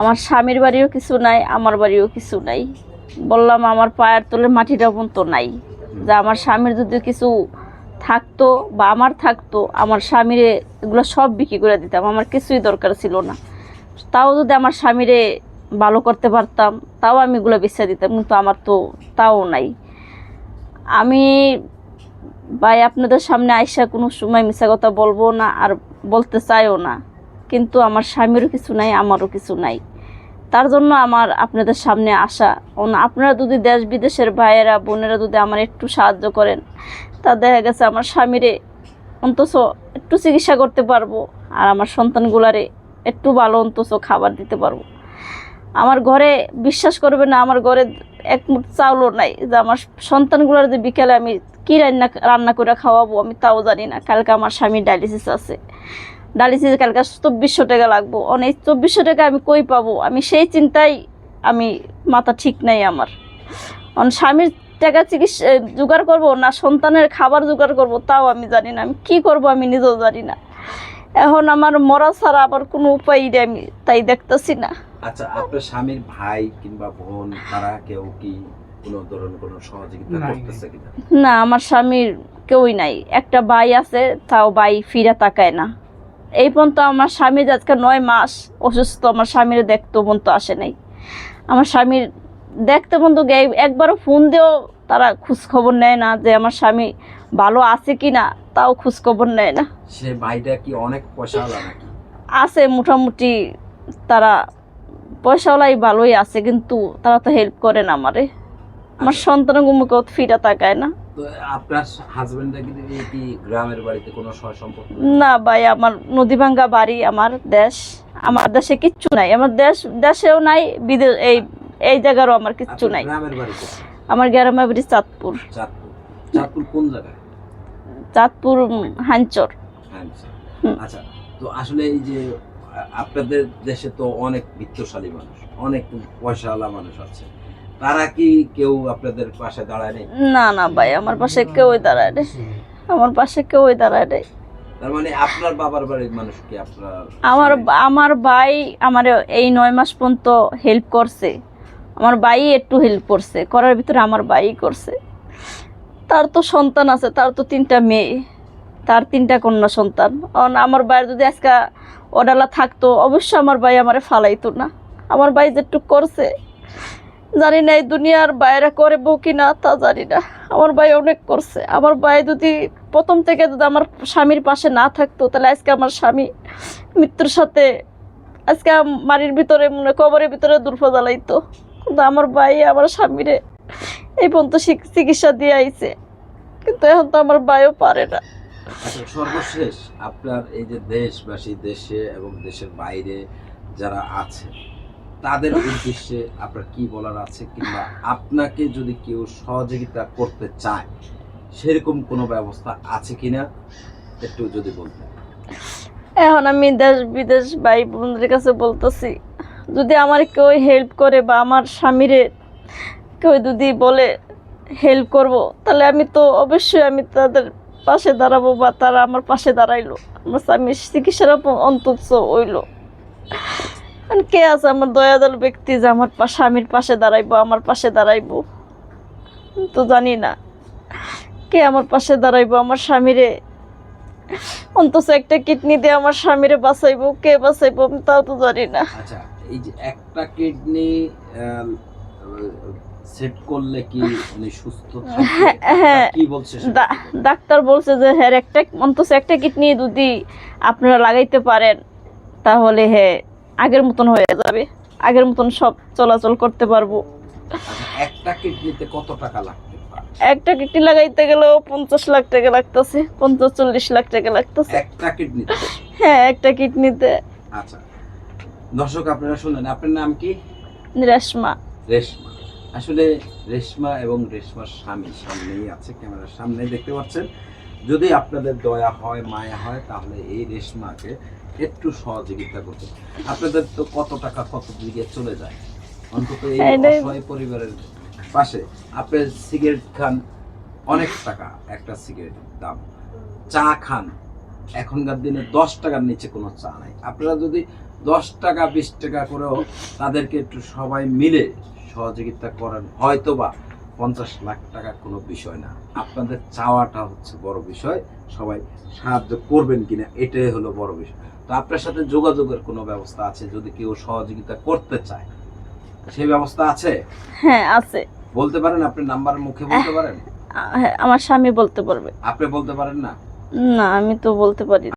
আমার স্বামীর বাড়িও কিছু নাই, আমার বাড়িও কিছু নাই। বললাম, আমার পায়ের তলে মাটিটা পর্যন্ত নাই। যে আমার স্বামীর যদি কিছু থাকতো বা আমার থাকতো, আমার স্বামীরে এগুলো সব বিক্রি করে দিতাম। আমার কিছুই দরকার ছিল না। তাও যদি আমার স্বামীরে ভালো করতে পারতাম, তাও আমি এগুলো বেছে দিতাম, কিন্তু আমার তো তাও নাই। আমি, ভাই, আপনাদের সামনে আইসা কোনো সময় মিশা কথা বলব না আর বলতে চাইও না। কিন্তু আমার স্বামীরও কিছু নাই, আমারও কিছু নাই। তার জন্য আমার আপনাদের সামনে আসা। আপনারা যদি দেশ বিদেশের ভাইয়েরা, বোনেরা যদি আমার একটু সাহায্য করেন, তা দেখা গেছে আমার স্বামীরে অন্তত একটু চিকিৎসা করতে পারব, আর আমার সন্তানগুলারে একটু ভালো অন্তত খাবার দিতে পারব। আমার ঘরে বিশ্বাস করবে না, আমার ঘরে এক মুঠ চাউলও নাই, যে আমার সন্তানগুলোর যে বিকেলে আমি কী রান্না রান্না করে খাওয়াবো আমি তাও জানি না। কালকে আমার স্বামীর ডায়ালিসিস আছে। ডায়ালিসিস কালকে চব্বিশশো টাকা লাগবো। অনেক চব্বিশশো টাকা আমি কই পাবো? আমি সেই চিন্তাই আমি মাথা ঠিক নাই আমার। অন স্বামীর টাকা চিকিৎসা জোগাড় করব না সন্তানের খাবার জোগাড় করব তাও আমি জানি না। আমি কি করব আমি নিজেও জানি না। এখন আমার মরা ছাড়া আবার কোনো উপায় নেই আমি তাই দেখতেছি না। আচ্ছা আপনার স্বামীর ভাই কিংবা বোন তারা কেউ কি কোনো ধরনের কোনো সহযোগিতা করতেছে কিনা? না আমার স্বামীর কেউই নাই। একটা ভাই আছে তাও ভাই ফিরে তাকায় না। এই পর্যন্ত আমার স্বামী যে আজকে নয় মাস অসুস্থ আমার স্বামীর দেখতে পর্যন্ত আসে নাই। আমার স্বামীর দেখতে পর্যন্ত গে- একবারও ফোন দিয়েও তারা খোঁজ খবর নেয় না যে আমার স্বামী ভালো আছে কি না তাও খোঁজ খবর নেয় না। সে ভাইটা কি অনেক পয়সাওয়ালা নাকি? আছে মোটামুটি তারা পয়সাওয়ালাই ভালোই আছে কিন্তু তারা তো হেল্প করে না আমারে। আমার আচ্ছা, সন্তানগুলোকেও ফিরে তাকায় না। আপনার কি গ্রামের বাড়িতে কোনো সম্পর্ক? না ভাই আমার নদীভাঙ্গা বাড়ি আমার দেশ। আমার দেশে কিচ্ছু নাই। আমার দেশ দেশেও নাই বিদেশ এই এই জায়গারও আমার কিচ্ছু নাই। গ্রামের বাড়িতে আমার গ্রামের বাড়ি চাঁদপুর। চাঁদপুর। চাঁদপুর কোন জায়গায়? চাঁদপুর হাঞ্চর। আচ্ছা তো আসলে এই যে আপনাদের দেশে তো অনেক বিত্তশালী মানুষ অনেক পয়সাওয়ালা মানুষ আছে। তারা কি কেউ আপনাদের পাশে দাঁড়ায় নেই? না না ভাই আমার পাশে কেউই দাঁড়ায় নেই। আমার পাশে কেউই দাঁড়ায় নেই। তার মানে আপনার বাবার বাড়ির মানুষ কি আপনার আমার আমার ভাই আমার এই নয় মাস পর্যন্ত হেল্প করছে। আমার ভাই একটু হেল্প করছে। করার ভিতরে আমার ভাই করছে। তার তো সন্তান আছে তার তো তিনটা মেয়ে। তার তিনটা কন্যা সন্তান। আমার ভাইয়ের যদি আজকে অডালা থাকতো অবশ্যই আমার ভাই আমারে ফালাইতো না। আমার ভাই যেটুক করছে জানি না এই দুনিয়ার বাইরে করব কি না তা জানি না। আমার ভাই অনেক করছে। আমার ভাই যদি প্রথম থেকে যদি আমার স্বামীর পাশে না থাকতো, তাহলে আজকে আমার স্বামী মৃত্যুর সাথে আজকে মারির ভিতরে, মনে কবরের ভিতরে দুর্ফ জ্বালাইতো। কিন্তু আমার ভাই আমার স্বামীরে এই পর্যন্ত চিকিৎসা দিয়ে আইছে। কিন্তু এখন তো আমার ভাইও পারে না। আচ্ছা সর্বশেষ আপনার এই যে দেশবাসী, দেশে এবং দেশের বাইরে যারা আছে তাদের উদ্দেশ্যে আপনার কি বলার আছে কিংবা আপনাকে যদি কেউ সহযোগিতা করতে চায়, সেরকম কোনো ব্যবস্থা আছে কিনা? একটু যদি বলতেন। এখন আমি দেশ বিদেশ ভাই বোনদের কাছে বলতেছি, যদি আমার কেউ হেল্প করে বা আমার স্বামীরে কেউ যদি বলে হেল্প করব, তাহলে আমি তো অবশ্যই আমি তাদের পাশে দাঁড়াবো বা তারা আমার পাশে দাঁড়াইলো। আমার স্বামীর চিকিৎসার অন্তত হইল। কে আছে আমার দয়াদল ব্যক্তি যে আমার স্বামীর পাশে দাঁড়াইবো আমার পাশে দাঁড়াইবো? তো জানি না। কে আমার পাশে দাঁড়াইবো আমার স্বামীরে? অন্তত একটা কিডনি দিয়ে আমার স্বামীরে বাঁচাইবো কে বাঁচাইবো আমি তাও তো জানি না। আচ্ছা এই যে একটা কিডনি সেট করলে কি সুস্থ হ্যাঁ, হ্যাঁ। কি বলছে। ডাক্তার বলছে যে হ্যাঁ একটা অন্তত একটা কিডনি যদি আপনারা লাগাইতে পারেন তাহলে হ্যাঁ আগের মতন হয়ে যাবে। আগের মতন সব চলাচল করতে পারব। একটা কিডনিতে কত টাকা পারে? একটা কিডনি লাগাইতে গেলেও পঞ্চাশ লাখ টাকা লাগতেছে পঞ্চাশ চল্লিশ লাখ টাকা লাগতেছে। একটা কিডনিতে? হ্যাঁ একটা কিডনিতে। আচ্ছা। দর্শক আপনারা শুনলেন আপনার নাম কি? রেশমা। রেশমা। আসলে রেশমা এবং রেশমার স্বামী সামনেই আছে ক্যামেরার সামনে দেখতে পাচ্ছেন। যদি আপনাদের দয়া হয় মায়া হয় তাহলে এই রেশমাকে একটু সহযোগিতা করতে আপনাদের তো কত টাকা কত দিকে চলে যায়? অন্তত এই অসহায় পরিবারের পাশে আপনি সিগারেট খান অনেক টাকা একটা সিগারেটের দাম। চা খান এখনকার দিনে দশ টাকার নিচে কোনো চা নাই। আপনারা যদি দশ টাকা বিশ টাকা করেও তাদেরকে একটু সবাই মিলে সহযোগিতা করেন হয়তো বা পঞ্চাশ লাখ টাকা কোনো বিষয় না। আপনাদের চাওয়াটা হচ্ছে বড় বিষয়। সবাই সাহায্য করবেন কিনা এটাই হলো বড় বিষয়। তো আপনার সাথে যোগাযোগের কোনো ব্যবস্থা আছে? যদি কেউ সহযোগিতা করতে চায় সেই ব্যবস্থা আছে? হ্যাঁ আছে। বলতে পারেন আপনি নাম্বার মুখে বলতে পারেন? হ্যাঁ, আমার স্বামী বলতে পারবে। আপনি বলতে পারেন না? না আমি তো বলতে পারি।